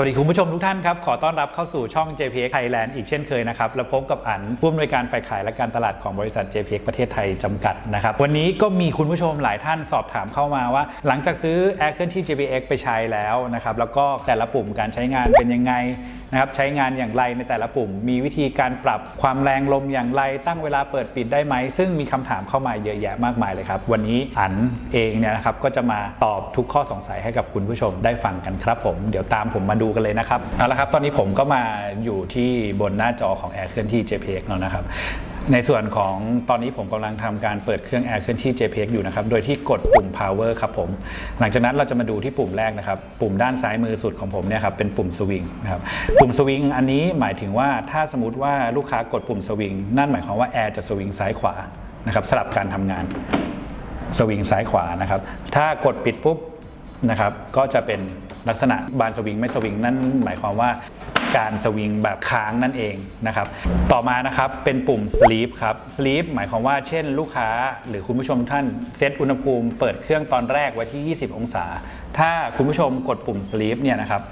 สวัสดีคุณผู้ชมทุกท่านครับ ขอต้อนรับเข้าสู่ช่อง JPX Thailand อีกเช่นเคยนะครับ และพบกับอันผู้อำนวยการฝ่ายขายและการตลาดของบริษัท JPX ประเทศไทยจำกัดนะครับ วันนี้ก็มีคุณผู้ชมหลายท่านสอบถามเข้ามาว่า หลังจากซื้อ Air เคลื่อนที่ JPX ไปใช้แล้วนะครับ แล้วก็แต่ละปุ่มการใช้งานเป็นยังไงนะครับใช้งานอย่างไรในแต่ละปุ่ม มีวิธีการปรับความแรงลมอย่างไร ตั้งเวลาเปิดปิดได้ไหม ซึ่งมีคำถามเข้ามาเยอะแยะมากมายเลยครับ วันนี้อันเองเนี่ยนะครับก็จะมาตอบทุกข้อสงสัยให้กับคุณผู้ชมได้ฟังกันครับผม เดี๋ยวตามผมมาดูกันเลยนะครับเอาละครับตอนนี้ผมก็มาอยู่ที่บนหน้าจอของ Air เคลื่อนที่ JPX แล้วนะครับในส่วนของตอนนี้ผมกำลังทำการเปิดเครื่อง Air เคลื่อนที่ JPX อยู่นะครับ โดยที่กดปุ่ม power ครับผม หลังจากนั้นเราจะมาดูที่ปุ่มแรกนะครับ ปุ่มด้านซ้ายมือสุดของผมเนี่ยครับเป็นปุ่มสวิงนะครับ ปุ่มสวิงอันนี้หมายถึงว่าถ้าสมมติว่าลูกค้ากดปุ่มสวิงนั่นหมายความว่า Air จะสวิงซ้ายขวานะครับสลับการทำงานสวิงซ้ายขวานะครับ ถ้ากดปิดปุ๊บนะครับก็จะเป็น ลักษณะบานสวิงไม่สวิงนั่นหมายความว่าการสวิงแบบค้างนั่นเองนะครับ ต่อมานะครับเป็นปุ่ม sleep ครับ sleep หมายความว่าเช่นลูกค้าหรือคุณผู้ชมท่านเซตอุณหภูมิเปิดเครื่องตอนแรกไว้ที่ 20 องศา ถ้าคุณผู้ชมกดปุ่ม sleep เนี่ยนะครับ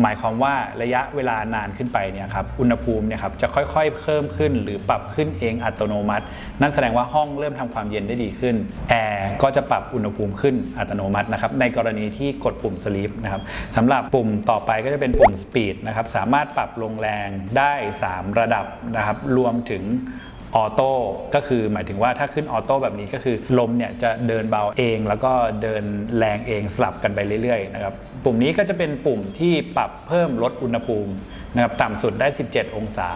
หมายความว่าระยะเวลานานขึ้นไปเนี่ยครับอุณหภูมิเนี่ยครับจะค่อยๆ เพิ่มขึ้น หรือปรับขึ้นเองอัตโนมัติ นั่นแสดงว่าห้องเริ่มทำความเย็นได้ดีขึ้นแอร์ก็จะปรับอุณหภูมิขึ้นอัตโนมัตินะครับในกรณีที่กดปุ่ม sleep นะครับสำหรับปุ่มต่อไปก็จะเป็นปุ่ม speed นะครับสามารถปรับลงแรงได้ 3 ระดับนะครับรวมถึง ออโต้ก็คือหมายถึงว่าถ้าขึ้นออโต้แบบนี้ก็คือลมเนี่ยจะเดินเบาเอง แล้วก็เดินแรงเองสลับกันไปเรื่อยๆนะครับปุ่มนี้ก็จะเป็นปุ่มที่ปรับเพิ่มลดอุณหภูมินะครับต่ำสุดได้ 17 องศา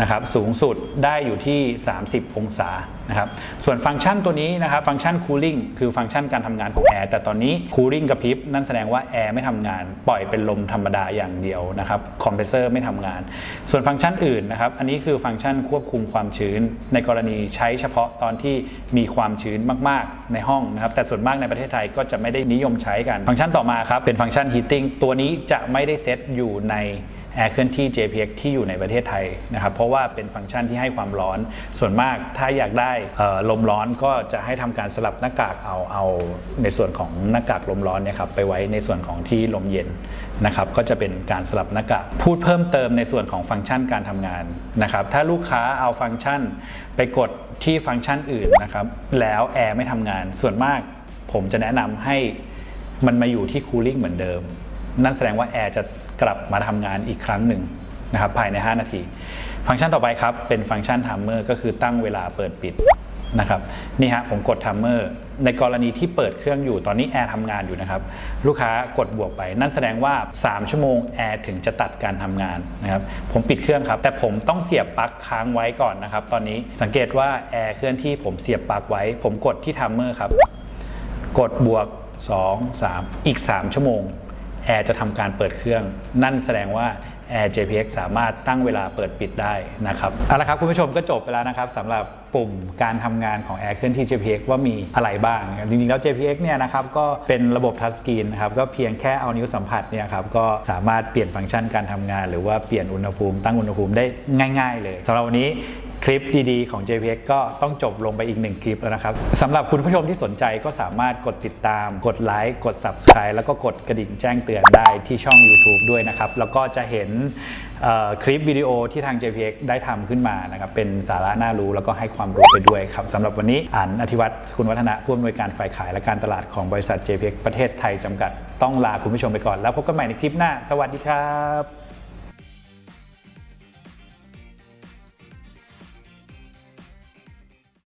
นะครับสูงสุดได้อยู่ที่ 30 องศานะครับส่วนฟังก์ชันตัวนี้นะครับฟังก์ชัน cooling คือฟังก์ชันการทำงานของแอร์แต่ตอนนี้ cooling กระพริบนั่นแสดงว่าแอร์ไม่ทำงาน ปล่อยเป็นลมธรรมดาอย่างเดียวนะครับคอมเพรสเซอร์ไม่ทำงาน ส่วนฟังก์ชันอื่นนะครับอันนี้คือฟังก์ชันควบคุมความชื้น ในกรณีใช้เฉพาะตอนที่มีความชื้นมาก ๆ ในห้องนะครับแต่ส่วนมากในประเทศไทยก็จะไม่ได้นิยมใช้กัน ฟังก์ชันต่อมาครับเป็นฟังก์ชัน heating ตัวนี้จะไม่ได้เซตอยู่ใน แอร์เคลื่อนที่ JPX ที่อยู่ในประเทศไทยนะครับเพราะว่าเป็นฟังก์ชันที่ให้ความร้อน ส่วนมากถ้าอยากได้ลมร้อนก็จะให้ทำการสลับหน้ากากเอาเอาในส่วนของหน้ากากลมร้อนเนี่ยครับไปไว้ในส่วนของที่ลมเย็นนะครับก็จะเป็นการสลับหน้ากากพูดเพิ่มเติมในส่วนของฟังก์ชันการทำงานนะครับถ้าลูกค้าเอาฟังก์ชันไปกดที่ฟังก์ชันอื่นนะครับแล้วแอร์ไม่ทำงาน ส่วนมากผมจะแนะนำให้มันมาอยู่ที่ cooling เหมือนเดิม นั่นแสดงว่าแอร์จะ กลับมาทำงานอีกครั้งหนึ่งนะครับภายใน 5 นาที ฟังก์ชันต่อไปครับ เป็นฟังก์ชันทัมเมอร์ก็คือตั้งเวลาเปิดปิดนะครับนี่ฮะผมกดทัมเมอร์ในกรณีที่เปิดเครื่องอยู่ตอนนี้แอร์ทำงานอยู่นะครับ ลูกค้ากดบวกไป นั่นแสดงว่า 3 ชั่วโมงแอร์ถึงจะตัดการทำงานนะครับผมปิดเครื่องครับ แต่ผมต้องเสียบปลั๊กค้างไว้ก่อนนะครับ ตอนนี้สังเกตว่าแอร์เคลื่อนที่ผมเสียบปลั๊กไว้ ผมกดที่ทัมเมอร์ครับ กดบวก 2 3 อีก 3 ชั่วโมง แอร์จะทำการเปิดเครื่อง นั่นแสดงว่า Air JPX สามารถตั้งเวลาเปิดปิดได้นะครับเอาละครับคุณผู้ชมก็จบไปแล้วนะครับสำหรับปุ่มการทำงานของ Air เคลื่อนที่ JPX ว่ามีอะไรบ้าง จริงๆแล้ว JPX เนี่ยนะครับก็เป็นระบบทัชสกรีนนะครับก็เพียงแค่เอานิ้วสัมผัสเนี่ยครับก็สามารถเปลี่ยนฟังก์ชันการทำงาน หรือว่าเปลี่ยนอุณหภูมิตั้งอุณหภูมิได้ง่าย ๆ เลยสำหรับวันนี้ คลิปดีๆของ JPX ก็ต้องจบลงไปอีกหนึ่งคลิปแล้วนะครับสำหรับคุณผู้ชมที่สนใจก็สามารถกดติดตาม กดไลค์กด Subscribe แล้วก็กดกระดิ่งแจ้งเตือนได้ที่ช่อง YouTube ด้วยนะครับ แล้วก็จะเห็นคลิปวิดีโอที่ทาง JPX ได้ทำขึ้นมานะครับเป็นสาระน่ารู้แล้วก็ให้ความรู้ไปด้วยครับสำหรับวันนี้อันอธิวัตรคุณวัฒนะผู้อำนวยการฝ่ายขายและการตลาดของบริษัท JPX ประเทศไทยจำกัดต้องลาคุณผู้ชมไปก่อน แล้วพบกันใหม่ในคลิปหน้า สวัสดีครับ